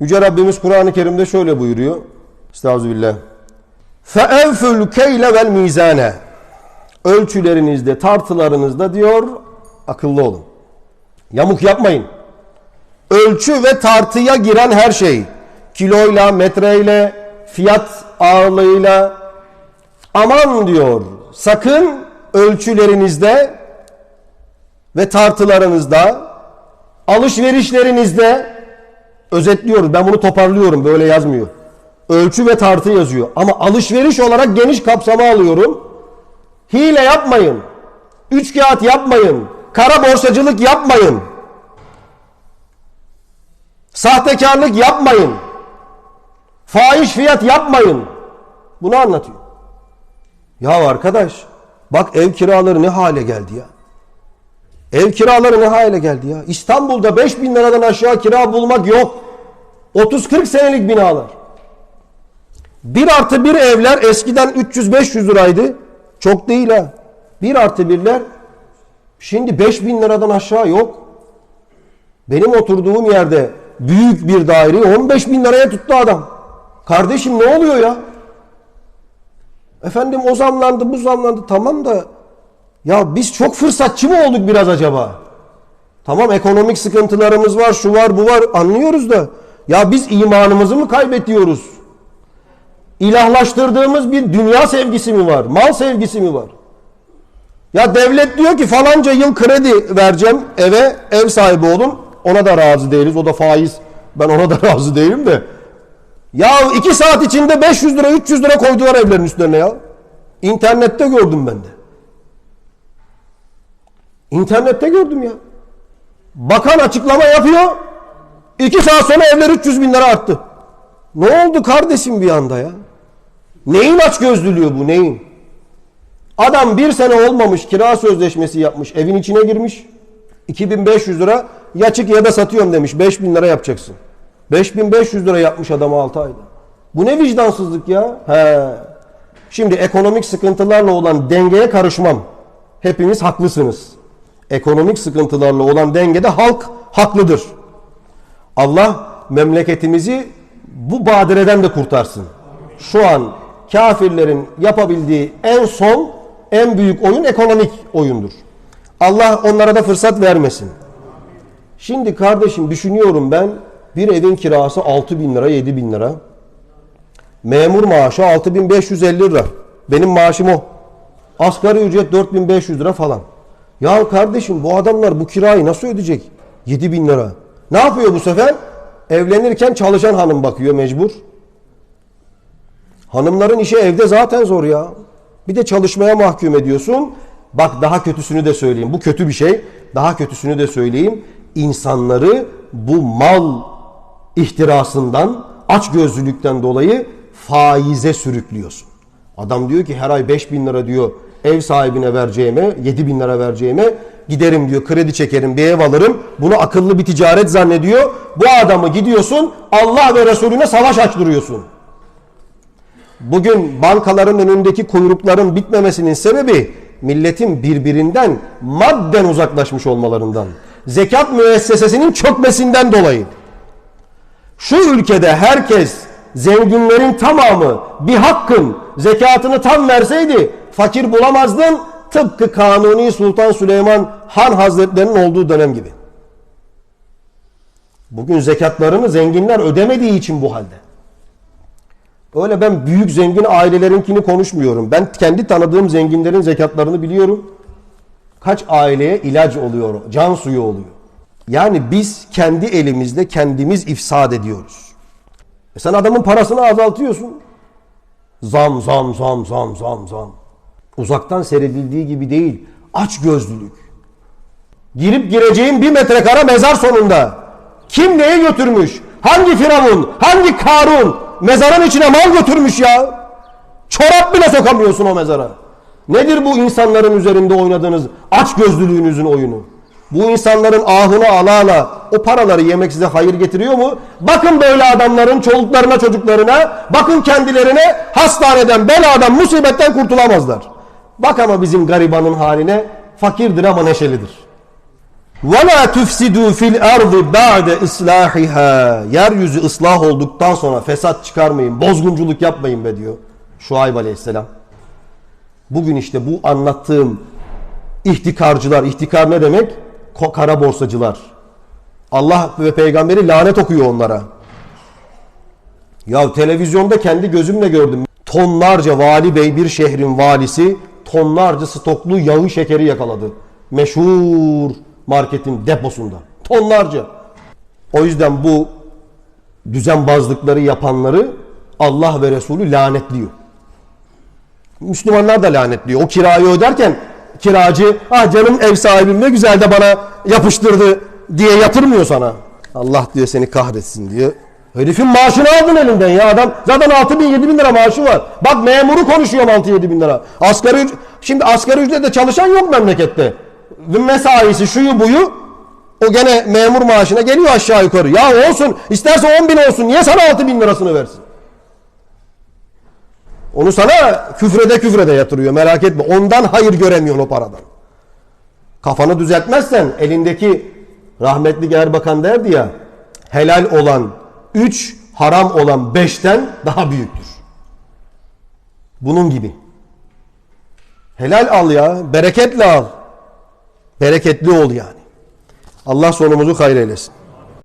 Yüce Rabbimiz Kur'an-ı Kerim'de şöyle buyuruyor. Estağfirullah. فَاَوْفُ الْكَيْلَ وَالْمِيزَانَ Ölçülerinizde, tartılarınızda diyor, akıllı olun. Yamuk yapmayın. Ölçü ve tartıya giren her şey, kiloyla, metreyle, fiyat ağırlığıyla, aman diyor, sakın ölçülerinizde ve tartılarınızda, alışverişlerinizde, özetliyoruz, ben bunu toparlıyorum, böyle yazmıyor. Ölçü ve tartı yazıyor. Ama alışveriş olarak geniş kapsama alıyorum. Hile yapmayın. Üç kağıt yapmayın. Kara borsacılık yapmayın. Sahtekarlık yapmayın. Fahiş fiyat yapmayın. Bunu anlatıyor. Ya arkadaş bak ev kiraları ne hale geldi ya. Ev kiraları ne hale geldi ya. İstanbul'da 5000 liradan aşağı kira bulmak yok. 30-40 senelik binalar. Bir artı bir evler eskiden 300-500 liraydı. Çok değil ha. Bir artı birler şimdi 5000 liradan aşağı yok. Benim oturduğum yerde büyük bir daireyi 15 bin liraya tuttu adam. Kardeşim ne oluyor ya? Efendim o zamlandı bu zamlandı tamam da ya biz çok fırsatçı mı olduk biraz acaba? Tamam ekonomik sıkıntılarımız var şu var bu var anlıyoruz da ya biz imanımızı mı kaybediyoruz? İlahlaştırdığımız bir dünya sevgisi mi var? Mal sevgisi mi var? Ya devlet diyor ki falanca yıl kredi vereceğim eve ev sahibi olun. Ona da razı değiliz. O da faiz. Ben ona da razı değilim de. Ya iki saat içinde 500 lira 300 lira koydular evlerin üstlerine ya. İnternette gördüm ben de. İnternette gördüm ya. Bakan açıklama yapıyor. İki saat sonra evler 300 bin lira arttı. Ne oldu kardeşim bir anda ya? Neyin açgözlülüğü bu neyin? Adam bir sene olmamış kira sözleşmesi yapmış evin içine girmiş. 2500 lira ya çık ya da satıyorum demiş 5000 lira yapacaksın. 5500 lira yapmış adam 6 ayda. Bu ne vicdansızlık ya? He. Şimdi ekonomik sıkıntılarla olan dengeye karışmam. Hepiniz haklısınız. Ekonomik sıkıntılarla olan dengede halk haklıdır. Allah memleketimizi bu badireden de kurtarsın. Şu an kafirlerin yapabildiği en son en büyük oyun ekonomik oyundur. Allah onlara da fırsat vermesin. Şimdi kardeşim düşünüyorum ben bir evin kirası 6 bin lira 7 bin lira. Memur maaşı 6550 lira. Benim maaşım o. Asgari ücret 4500 lira falan. Ya kardeşim bu adamlar bu kirayı nasıl ödeyecek? 7 bin lira. Ne yapıyor bu sefer? Evlenirken çalışan hanım bakıyor mecbur. Hanımların işi evde zaten zor ya. Bir de çalışmaya mahkum ediyorsun. Bak daha kötüsünü de söyleyeyim. Bu kötü bir şey. Daha kötüsünü de söyleyeyim. İnsanları bu mal ihtirasından, açgözlülükten dolayı faize sürüklüyorsun. Adam diyor ki her ay 5 bin lira diyor ev sahibine vereceğime, 7 bin lira vereceğime giderim diyor kredi çekerim bir ev alırım. Bunu akıllı bir ticaret zannediyor. Bu adamı gidiyorsun Allah ve Resulüne savaş açtırıyorsun. Bugün bankaların önündeki kuyrukların bitmemesinin sebebi milletin birbirinden madden uzaklaşmış olmalarından. Zekat müessesesinin çökmesinden dolayı. Şu ülkede herkes zenginlerin tamamı bir hakkın zekatını tam verseydi fakir bulamazdın tıpkı Kanuni Sultan Süleyman Han Hazretlerinin olduğu dönem gibi. Bugün zekatlarını zenginler ödemediği için bu halde. Öyle ben büyük zengin ailelerinkini konuşmuyorum. Ben kendi tanıdığım zenginlerin zekatlarını biliyorum. Kaç aileye ilaç oluyor, can suyu oluyor. Yani biz kendi elimizde kendimiz ifsad ediyoruz. E sen adamın parasını azaltıyorsun. Zam zam zam zam zam zam. Uzaktan seyredildiği gibi değil. Aç gözlülük. Girip gireceğin bir metrekare mezar sonunda. Kim neyi götürmüş? Hangi firavun? Hangi karun? Mezarın içine mal götürmüş ya. Çorap bile sokamıyorsun o mezara. Nedir bu insanların üzerinde oynadığınız aç gözlülüğünüzün oyunu? Bu insanların ahını ala ala o paraları yemek size hayır getiriyor mu? Bakın böyle adamların çoluklarına çocuklarına, bakın kendilerine hastaneden, beladan, musibetten kurtulamazlar. Bak ama bizim garibanın haline fakirdir ama neşelidir. وَلَا تُفْسِدُوا فِي الْاَرْضِ بَعْدَ اِصْلَاحِهَا Yeryüzü ıslah olduktan sonra fesat çıkarmayın, bozgunculuk yapmayın be diyor. Şuayb aleyhisselam. Bugün işte bu anlattığım ihtikarcılar, ihtikar ne demek? Ko- Kara borsacılar. Allah ve peygamberi lanet okuyor onlara. Ya televizyonda kendi gözümle gördüm. Tonlarca vali bey bir şehrin valisi tonlarca stoklu yağı şekeri yakaladı. Meşhur marketin deposunda. Tonlarca. O yüzden bu düzenbazlıkları yapanları Allah ve Resulü lanetliyor. Müslümanlar da lanetliyor. O kirayı öderken kiracı ah canım ev sahibim ne güzel de bana yapıştırdı diye yatırmıyor sana. Allah diyor seni kahretsin diyor. Herifin maaşını aldın elinden ya adam. Zaten 6 bin 7 bin lira maaşı var. Bak memuru konuşuyorum 6-7 bin lira. Asgari, şimdi asgari ücretle çalışan yok memlekette. Mesaisi şuyu buyu o gene memur maaşına geliyor aşağı yukarı. Ya olsun isterse 10 bin olsun niye sana 6 bin lirasını versin? Onu sana küfrede küfrede yatırıyor merak etme. Ondan hayır göremiyorsun o paradan. Kafanı düzeltmezsen elindeki rahmetli Erbakan derdi ya helal olan 3 haram olan 5'ten daha büyüktür. Bunun gibi. Helal al ya bereketle al. Bereketli ol yani. Allah sonumuzu hayır eylesin.